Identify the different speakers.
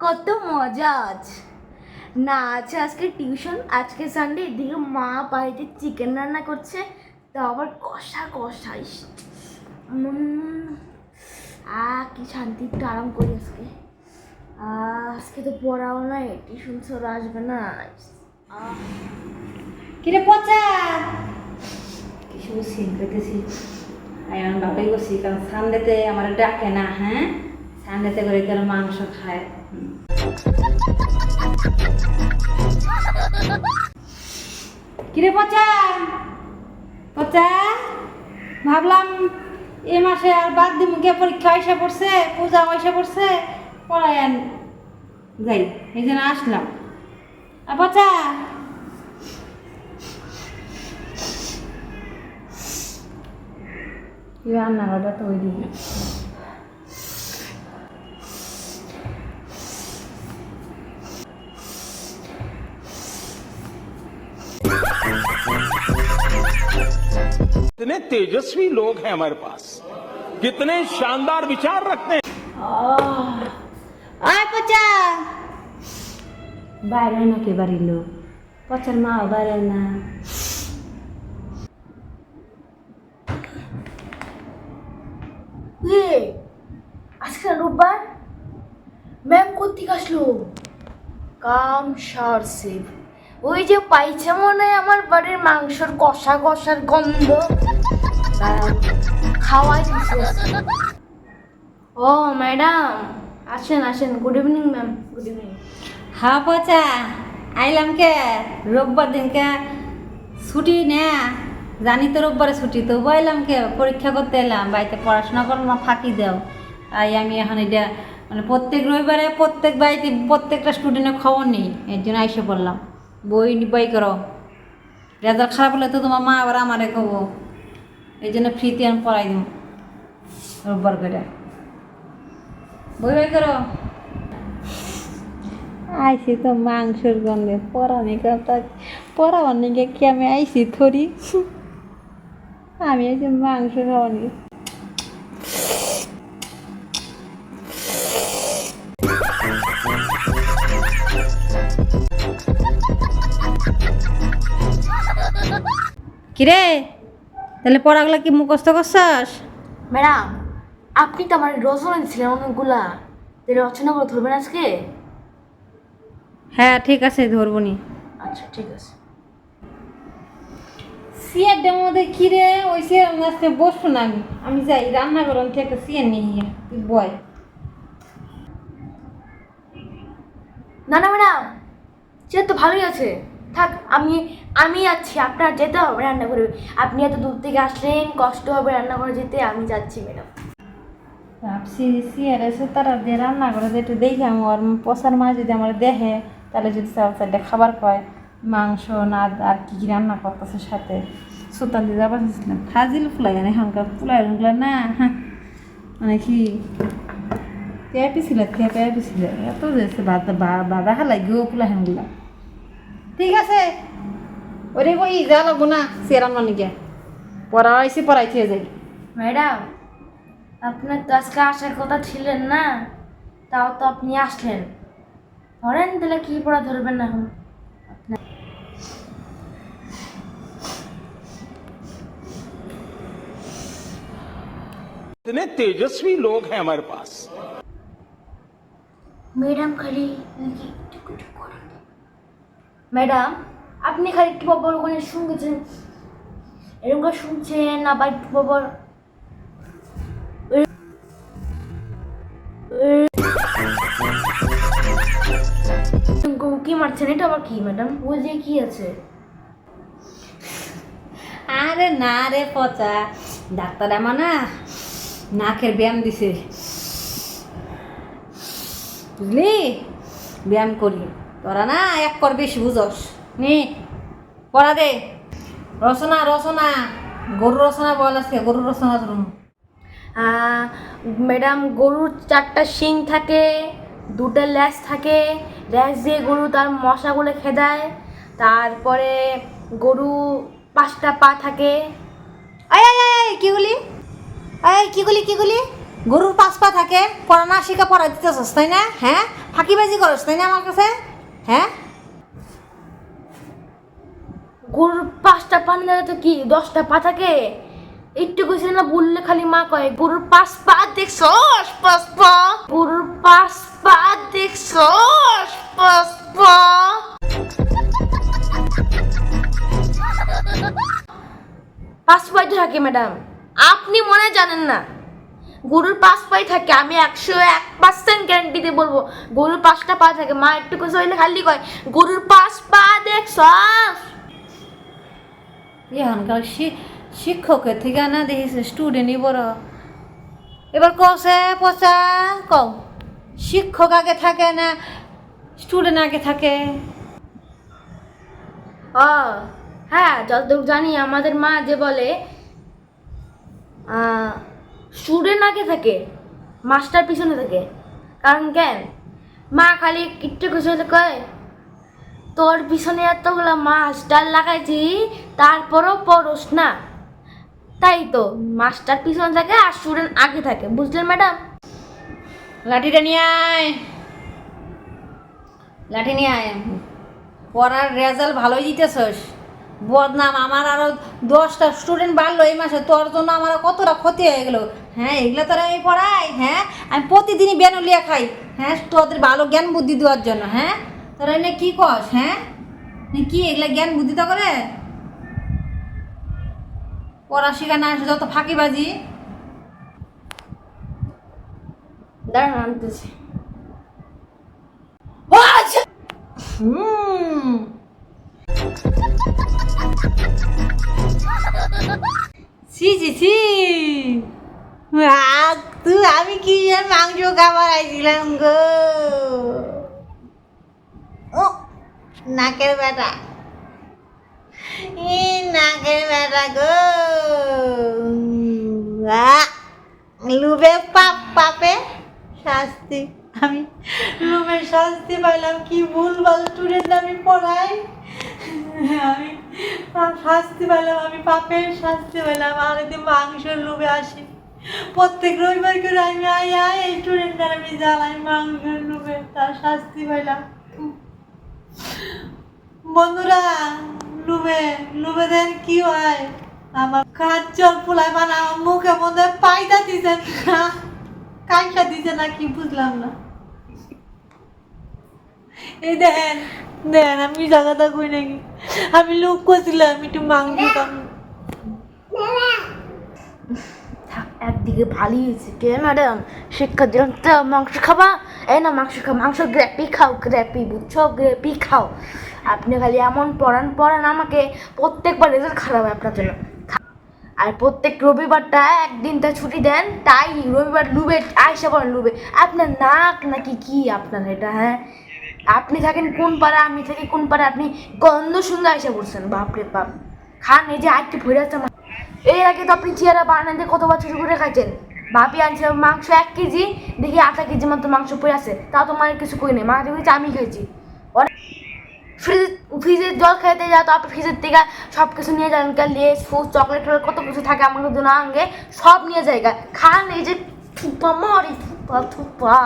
Speaker 1: কত মজা আজ। না আছে আজকে টিউশন আজকে সানডে এদিকে মা বাড়িতে চিকেন রান্না করছে তো আবার কষা কষা আহ কি শান্তি একটু আরাম করি আজকে। আজকে তো পড়াও নাই টিউশন স্যার আসবে না
Speaker 2: কিরে পচা? কিছু সিন করতেছি আয়ান বাবাই বসি কারণ সানডেতে আমার ডাকে না হ্যাঁ? সানডেতে করে কেন মাংস খায়। কিরে পচা? পচা? ভাবলাম এ মাসে আর বাদ দি মুখে পরীক্ষা এসে পড়ছে, পূজা এসে পড়ছে, পড়ায় যাই, এই জন্য আসলাম। আর পচা? রান্নাঘরটা তৈরি
Speaker 3: कितने तेजस्वी लोग हैं हमारे पास कितने शानदार विचार रखते हैं
Speaker 2: আয় পচা বাইরে না কে বাড়ির লোক পচার মা বাইরে না
Speaker 1: ইয়ে আজকে না রোববার ম্যাম কোথেকে আসলো কাম সার সেভ ওই যে পাইছে মনে হয় আমার বাড়ির মাংসর কষা কষার গন্ধ। খাওয়াই দিছে। ও ম্যাডাম। আসেন আসেন। Good evening ma'am good evening
Speaker 2: হ্যাঁ পচা। আইলাম কে? রোববার দিনকে ছুটি না। জানি তো রোববারে ছুটি তো বইলাম কে? পরীক্ষা করতে এলাম বাড়িতে পড়াশোনা করো না ফাঁকি দাও। তাই আমি এখন এটা মানে প্রত্যেক রবিবারে প্রত্যেক বাড়িতে প্রত্যেকটা স্টুডেন্টের খবর নেই এর জন্য আইসে পড়লাম। বই বই করো। রেজাল্ট খারাপ হলে তো তোমার মা আবার আমারে কব, এই জন্য ফ্রিতে আমি পড়াই দিব, রোববার করে। বই বই করো। আইসি তো মাংসের গন্ধে পরানি কথা পরাবার নিকে কি আমি আইসি থরি? আমি আইসি মাংস খাওয়ানি কিরে? তাহলে পড়াগুলো কি মুখস্থ করছস?
Speaker 1: ম্যাডাম আপনি তো আমার রচনা দিচ্ছিলেন অনেকগুলা। তো রচনা করে ধরবেন আজকে?
Speaker 2: হ্যাঁ ঠিক আছে ধরবনি।
Speaker 1: আচ্ছা ঠিক আছে।
Speaker 2: সিয়ারটার মধ্যে কিরে ওই সিয়ার আজকে বসবো না আমি। আমি যাই রান্না করো আমি একটা সিয়ার নিয়ে গিয়ে তুই বয়।
Speaker 1: না না ম্যাডাম সে তো ভালোই আছে। থাক আমি আমি যাচ্ছি আপনার যেতে হবে রান্না করে আপনি এত দূর থেকে আসলেন কষ্ট হবে রান্না করে যেতে আমি যাচ্ছি ম্যাডাম।
Speaker 2: ভাবছি সিয়ার এসে তারা দিয়ে রান্না করে যে একটু দেখে আমার পচার মা যদি আমার দেখে তাহলে যদি চাল খাবার পায় মাংস না আর কি কী রান্না করতেছে সাথে? সুতান দিয়ে যাবার চেয়েছিলাম ফাজিল ফুলাই না এখনকার ফুলাই না হ্যাঁ, মানে কি পেঁপি ছিল পেঁপি ছিল। এত যেছে বাদা বাদা হালাই গো ফুলাই হেনগুলা ঠিক আছে ওরে বই যা লাগবো না সেরাম নানিকে পড়াইছি পড়াইতে যাই
Speaker 1: ম্যাডাম আপনার তো আজকে আসার কথা ছিলেন না তাও তো আপনি আসলেন ধরেন তাহলে কি পড়া ধরবেন না এখন
Speaker 3: कितने तेजस्वी लोग हैं हमारे पास
Speaker 1: ম্যাডাম খালি ম্যাডাম, আপনি খালি একটু বাবার ওখানে শুনছেন এরকম করে শুনছেন, আবার একটু বাবার কি মারছেন? এটা আবার কি, ম্যাডাম? যে কি আছে?
Speaker 2: আরে না রে পচা, ডাক্তার আমার না নাকের ব্যায়াম দিছে। বুঝলি? ব্যায়াম করি। তোরা না এক কর বেশি বুঝস। নি পড়া দে। রচনা রচনা। গরু রচনা বল আছে গরু রচনা ধরুন
Speaker 1: ম্যাডাম গরুর চারটা শিং থাকে দুটো ল্যাস থাকে। ল্যাস দিয়ে গরু তার মশাগুলো খেদায়। তারপরে গরু পাঁচটা পা থাকে।
Speaker 2: কি আয় কি গুলি কি গুলি? গরুর পাঁচ পা থাকে। পড়া না শিখা পড়া দিতেছস তাই না? হ্যাঁ? ফাঁকিবাজি করস তাই না আমার কাছে? হ্যাঁ?
Speaker 1: গরুর পাঁচটা পানি থাকে তো কি? দশটা পা থাকে? একটু কইছে না বললে খালি মা কয় গরুর পাঁচ পা দেখছস পাঁচ পা? গরুর পাঁচ পা দেখছস পাঁচ পা? পাঁচ পাই থাকে ম্যাডাম। আপনি মনে জানেন না। গরুর পাঁচ পাই থাকে আমি একশো এক পার্সেন্ট গ্যারান্টিতে বলব গরুর পাঁচটা পা থাকে। মা একটু কিছু হইলে খালি কয় গরুর পাঁচ পা দেখছস
Speaker 2: এখনকার শিক্ষকের থেকে না দেখিস স্টুডেন্টই বড়। এবার কসে পচা কও শিক্ষক আগে থাকে না স্টুডেন্ট আগে থাকে?
Speaker 1: ও হ্যাঁ যতদূর জানি আমাদের মা যে বলে স্টুডেন্ট আগে থাকে মাস্টার পিছনে থাকে। কারণ কেন? মা খালি কিট্টু কিছু কয়, তোর পিছনে এতগুলো মাস্টার লাগাইছি, তারপরও পড়োস না। তাই তো মাস্টার পিছনে থাকে আর স্টুডেন্ট আগে থাকে। বুঝলেন ম্যাডাম?
Speaker 2: লাঠিটা নিয়ে আয়। লাঠি নিয়ে আয়। পড়ার রেজাল্ট ভালোই দিতেছস। বদনাম আমার আরও দশটা স্টুডেন্ট বাড়লো এই মাসে তোর জন্য আমার কতটা ক্ষতি হয়ে গেলো? হ্যাঁ এগুলো তোরা আমি পড়াই হ্যাঁ? আমি প্রতিদিনই বেনুলিয়া খাই হ্যাঁ? তোদের ভালো জ্ঞান বুদ্ধি দেওয়ার জন্য হ্যাঁ? তোরা এনে কি কস হ্যাঁ? কি এগুলা জ্ঞান বুদ্ধি তো করে? পড়া শেখা না যত ফাঁকিবাজি।
Speaker 1: দাঁড়ান আনতেছি
Speaker 2: হুম। ছি ছি ছি। তুই আমি কি মাংস খাবার আইছিলাম গো? ও, নাকের বেটা ই নাকের বেটা গো। লুবে পাপ, পাপে শাস্তি। আমি রুমের শাস্তি পাইলাম, কি ভুল ভালো স্টুডেন্ট আমি পড়াই। আমি শাস্তি পেলাম, আমি পাপের শাস্তি পেলাম আর এতে মাংসের লোভে আসি। প্রত্যেক রবিবার করে আমি আই আই স্টুডেন্ট আমি জ্বালাই মাংসের লোভে, তার শাস্তি পেলাম। বন্ধুরা লুবে লুবে দেন কি হয়? আমার কাজ চল ফুলাই মানে আমার মুখে মধ্যে পায়দা দিছে না দিছে না কি বুঝলাম না। এই দেখেন দেখেন আমি জায়গাটা কই নাকি? আমি লোক করছিলাম একটু মাংস
Speaker 1: একদিকে ভালোই হয়েছে। কে, ম্যাডাম? শিক্ষা দিলাম, তো মাংস খাবা? এই না, মাংস খাও মাংস গ্রেপি খাও, গ্রেপি, বুঝছ? গ্রেপি খাও। আপনি খালি এমন পড়ান পড়ান আমাকে প্রত্যেকবার রেজাল্ট খারাপ হয় আপনার জন্য। আর প্রত্যেক রবিবারটা একদিনটা ছুটি দেন, তাই রবিবার লুবে আয়সা পড়েন লুবে। আপনার নাক নাকি কি আপনার এটা হ্যাঁ? আপনি থাকেন কোন পাড়া আমি থাকি কোন পাড়া আপনি গন্ধ সুন্দর আয়সা পড়ছেন, বাপরে বাপ। খান, এই যে আরেকটু ভরে আছে আমার। এর আগে তো আপনি চেয়ারা বানাতে কত বছর করে খাইছেন? ভাবি আনছে মাংস এক কেজি, দেখি আধা কেজি মতো মাংস পড়ে আছে। তাও তো মায়ের কিছু কই নেই, মা দেখেছি আমি খেয়েছি ফ্রিজ ফ্রিজের জল খাইতে যাও তো আপনি ফ্রিজের থেকে সব কিছু নিয়ে যান লেস, ফুস, চকলেট কত কিছু থাকে আমাদের জন্য আঙ্গে, সব নিয়ে জায়গা খান, এই যে থুপা, মারি থুপা থুপা।